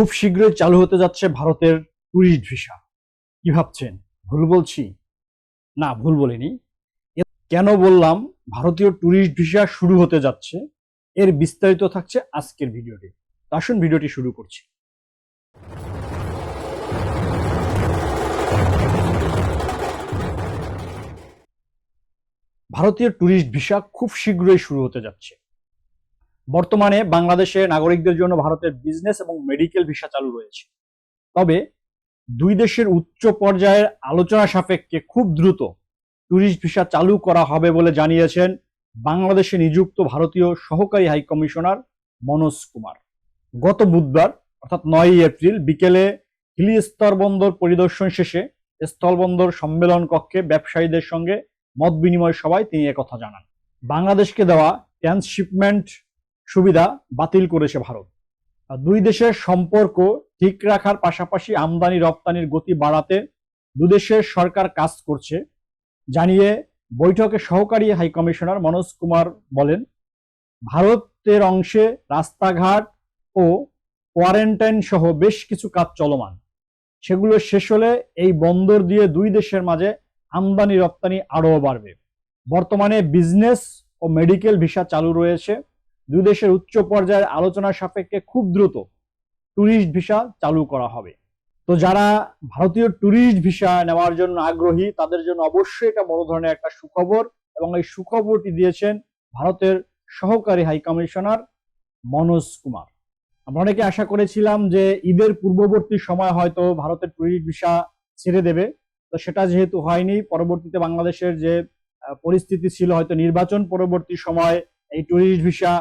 খুব শীঘ্রই চালু হতে যাচ্ছে ভারতের ট্যুরিস্ট ভিসা কি ভাবছেন? ভুল বলছি? না, ভুল বলিনি। কেন বললাম, ভারতীয় ট্যুরিস্ট ভিসা শুরু হতে যাচ্ছে, এর বিস্তারিত থাকছে আজকের ভিডিওটি। আসুন ভিডিওটি শুরু করছি। ভারতীয় ট্যুরিস্ট ভিসা খুব শীঘ্রই শুরু হতে যাচ্ছে। বর্তমানে বাংলাদেশে নাগরিকদের জন্য ভারতের বিজনেস এবং মেডিকেল ভিসা চালু রয়েছে। তবে দুই দেশের উচ্চ পর্যায়ের আলোচনা সাপেক্ষে খুব দ্রুত ট্যুরিস্ট ভিসা চালু করা হবে বলে জানিয়েছেন বাংলাদেশে নিযুক্ত ভারতীয় সহকারী হাই কমিশনার মনোজ কুমার। গত বুধবার, অর্থাৎ নয়ই এপ্রিল, বিকেলে হিলি স্তরবন্দর পরিদর্শন শেষে স্থলবন্দর সম্মেলন কক্ষে ব্যবসায়ীদের সঙ্গে মত বিনিময় সভায় তিনি একথা জানান। বাংলাদেশকে দেওয়া ট্রান্সশিপমেন্ট সুবিধা বাতিল করেছে ভারত। দুই দেশের সম্পর্ক ঠিক রাখার পাশাপাশি আমদানি রপ্তানির গতি বাড়াতে দুদেশের সরকার কাজ করছে, জানিয়ে বৈঠকে সহকারী হাই কমিশনার মনোজ কুমার বলেন, ভারতের অংশে রাস্তাঘাট ও কোয়ারেন্টাইন সহ বেশ কিছু কাজ চলমান। সেগুলো শেষ হলে এই বন্দর দিয়ে দুই দেশের মাঝে আমদানি রপ্তানি আরও বাড়বে। বর্তমানে বিজনেস ও মেডিকেল ভিসা চালু রয়েছে। দুই দেশের উচ্চ পর্যায়ের আলোচনা সাপেক্ষে খুব দ্রুত ট্যুরিস্ট ভিসা চালু করা হবে। তো যারা ভারতীয় ট্যুরিস্ট ভিসা নেওয়ার জন্য আগ্রহী, তাদের জন্য অবশ্যই এটা বড় ধরনের একটা সুখবর এবং এই সুখবরটি দিয়েছেন ভারতের সহকারী হাই কমিশনার মনোজ কুমার। আমরা অনেকে আশা করেছিলাম যে ঈদের পূর্ববর্তী সময় হয়তো ভারতের ট্যুরিস্ট ভিসা ছেড়ে দেবে। তো সেটা যেহেতু হয়নি, পরবর্তীতে বাংলাদেশের যে পরিস্থিতি ছিল হয়তো নির্বাচন পরবর্তী সময় এই ট্যুরিস্ট ভিসা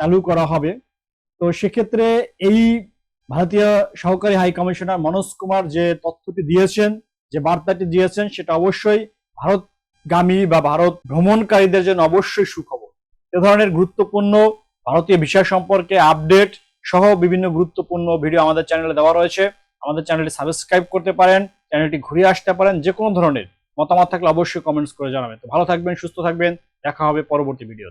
চালু করা হবে। তো সেক্ষেত্রে এই ভারতীয় সহকারী হাই কমিশনার মনোজ কুমার যে তথ্যটি দিয়েছেন, যে বার্তাটি দিয়েছেন, সেটা অবশ্যই ভারতগামী বা ভারত ভ্রমণকারীদের জন্য অবশ্যই সুখবর। এ ধরনের গুরুত্বপূর্ণ ভারতীয় বিষয় সম্পর্কে আপডেট সহ বিভিন্ন গুরুত্বপূর্ণ ভিডিও আমাদের চ্যানেলে দেওয়া রয়েছে। আমাদের চ্যানেলটি সাবস্ক্রাইব করতে পারেন, চ্যানেলটি ঘুরে আসতে পারেন, যে কোনো ধরনের মতামত থাকলে অবশ্যই কমেন্টস করে জানাবেন। তো ভালো থাকবেন, সুস্থ থাকবেন, দেখা হবে পরবর্তী ভিডিও